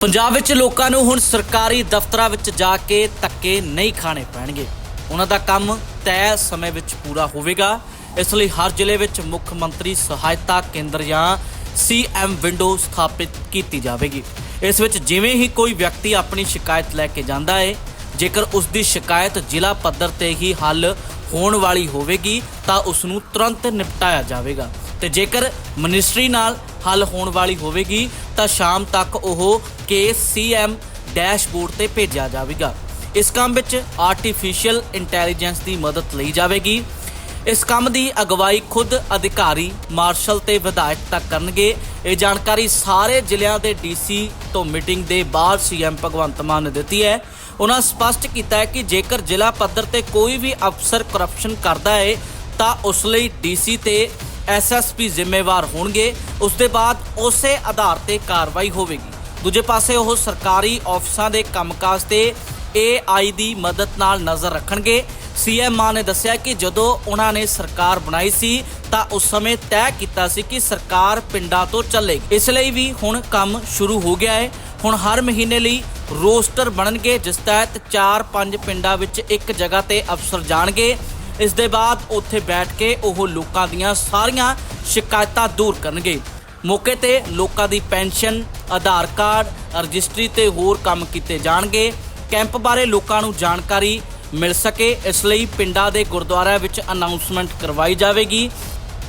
ਪੰਜਾਬ ਵਿੱਚ ਲੋਕਾਂ ਨੂੰ ਹੁਣ ਸਰਕਾਰੀ ਦਫ਼ਤਰਾਂ ਵਿੱਚ ਜਾ ਕੇ ਧੱਕੇ ਨਹੀਂ ਖਾਣੇ ਪੈਣਗੇ। ਉਹਨਾਂ ਦਾ ਕੰਮ ਤੈਅ ਸਮੇਂ ਵਿੱਚ ਪੂਰਾ ਹੋਵੇਗਾ। ਇਸ ਲਈ ਹਰ ਜ਼ਿਲ੍ਹੇ ਵਿੱਚ ਮੁੱਖ ਮੰਤਰੀ ਸਹਾਇਤਾ ਕੇਂਦਰ ਜਾਂ ਸੀਐਮ ਵਿੰਡੋ ਸਥਾਪਿਤ ਕੀਤੀ ਜਾਵੇਗੀ। ਇਸ ਵਿੱਚ ਜਿਵੇਂ ਹੀ ਕੋਈ ਵਿਅਕਤੀ ਆਪਣੀ ਸ਼ਿਕਾਇਤ ਲੈ ਕੇ ਜਾਂਦਾ ਹੈ ਜੇਕਰ ਉਸ ਦੀ ਸ਼ਿਕਾਇਤ ਜ਼ਿਲ੍ਹਾ ਪੱਧਰ ਤੇ ਹੀ ਹੱਲ ਹੋਣ ਵਾਲੀ ਹੋਵੇਗੀ, ਤਾਂ ਉਸ ਨੂੰ ਤੁਰੰਤ ਨਿਪਟਾਇਆ ਜਾਵੇਗਾ। ਤੇ ਜੇਕਰ ਮਿਨਿਸਟਰੀ ਨਾਲ ਹੱਲ ਹੋਣ ਵਾਲੀ ਹੋਵੇਗੀ, ਤਾਂ ਸ਼ਾਮ ਤੱਕ ਉਹ ਕੇਸ ਸੀਐਮ ਡੈਸ਼ਬੋਰਡ ਤੇ ਭੇਜਿਆ ਜਾਵੇਗਾ। ਇਸ ਕੰਮ ਵਿੱਚ ਆਰਟੀਫੀਸ਼ੀਅਲ ਇੰਟੈਲੀਜੈਂਸ ਦੀ ਮਦਦ ਲਈ ਜਾਵੇਗੀ। ਇਸ ਕੰਮ ਦੀ ਅਗਵਾਈ ਖੁਦ ਅਧਿਕਾਰੀ, ਮਾਰਸ਼ਲ ਤੇ ਵਿਧਾਇਕ ਤੱਕ ਕਰਨਗੇ। ਇਹ ਜਾਣਕਾਰੀ ਸਾਰੇ ਜ਼ਿਲ੍ਹਿਆਂ ਦੇ ਡੀਸੀ ਤੋਂ ਮੀਟਿੰਗ ਦੇ ਬਾਅਦ ਸੀਐਮ ਭਗਵੰਤ ਮਾਨ ਨੇ ਦਿੱਤੀ ਹੈ। ਉਹਨਾਂ ਸਪਸ਼ਟ ਕੀਤਾ ਹੈ ਕਿ ਜੇਕਰ ਜ਼ਿਲ੍ਹਾ ਪੱਧਰ ਤੇ ਕੋਈ ਵੀ ਅਫਸਰ ਕਰਪਸ਼ਨ ਕਰਦਾ ਹੈ, ਤਾਂ ਉਸ ਲਈ ਡੀਸੀ ਤੇ ਐਸਐਸਪੀ ਜ਼ਿੰਮੇਵਾਰ ਹੋਣਗੇ, ਉਸ ਦੇ ਬਾਅਦ ਉਸੇ ਆਧਾਰ ਤੇ ਕਾਰਵਾਈ ਹੋਵੇਗੀ। ਦੂਜੇ ਪਾਸੇ ਉਹ ਸਰਕਾਰੀ ਆਫਿਸਾਂ ਦੇ ਕੰਮਕਾਜ ਤੇ ਏਆਈ ਦੀ ਮਦਦ ਨਾਲ ਨਜ਼ਰ ਰੱਖਣਗੇ। ਸੀਐਮ ਮਾਨ ਨੇ ਦੱਸਿਆ ਕਿ ਜਦੋਂ ਉਹਨਾਂ ਨੇ ਸਰਕਾਰ ਬਣਾਈ ਸੀ, ਤਾਂ ਉਸ ਸਮੇਂ ਤੈਅ ਕੀਤਾ ਸੀ ਕਿ ਸਰਕਾਰ ਪਿੰਡਾਂ ਤੋਂ ਚੱਲੇਗੀ। ਇਸ ਲਈ ਵੀ ਹੁਣ ਕੰਮ ਸ਼ੁਰੂ ਹੋ ਗਿਆ ਹੈ। ਹੁਣ ਹਰ ਮਹੀਨੇ ਲਈ ਰੋਸਟਰ ਬਣਨਗੇ, ਜਿਸ ਤਹਿਤ 4-5 ਪਿੰਡਾਂ ਵਿੱਚ ਇੱਕ ਜਗ੍ਹਾ ਤੇ ਅਫਸਰ ਜਾਣਗੇ। ਇਸ ਦੇ ਬਾਅਦ ਉੱਥੇ ਬੈਠ ਕੇ ਉਹ ਲੋਕਾਂ ਦੀਆਂ ਸਾਰੀਆਂ ਸ਼ਿਕਾਇਤਾਂ ਦੂਰ ਕਰਨਗੇ। ਮੌਕੇ ਤੇ ਲੋਕਾਂ ਦੀ ਪੈਨਸ਼ਨ, ਆਧਾਰ ਕਾਰਡ, ਰਜਿਸਟਰੀ ਤੇ ਹੋਰ ਕੰਮ ਕੀਤੇ ਜਾਣਗੇ। ਕੈਂਪ ਬਾਰੇ ਲੋਕਾਂ ਨੂੰ ਜਾਣਕਾਰੀ ਮਿਲ ਸਕੇ। ਇਸ ਲਈ ਪਿੰਡਾਂ ਦੇ ਗੁਰਦੁਆਰਿਆਂ ਵਿੱਚ ਅਨਾਉਂਸਮੈਂਟ ਕਰਵਾਈ ਜਾਵੇਗੀ।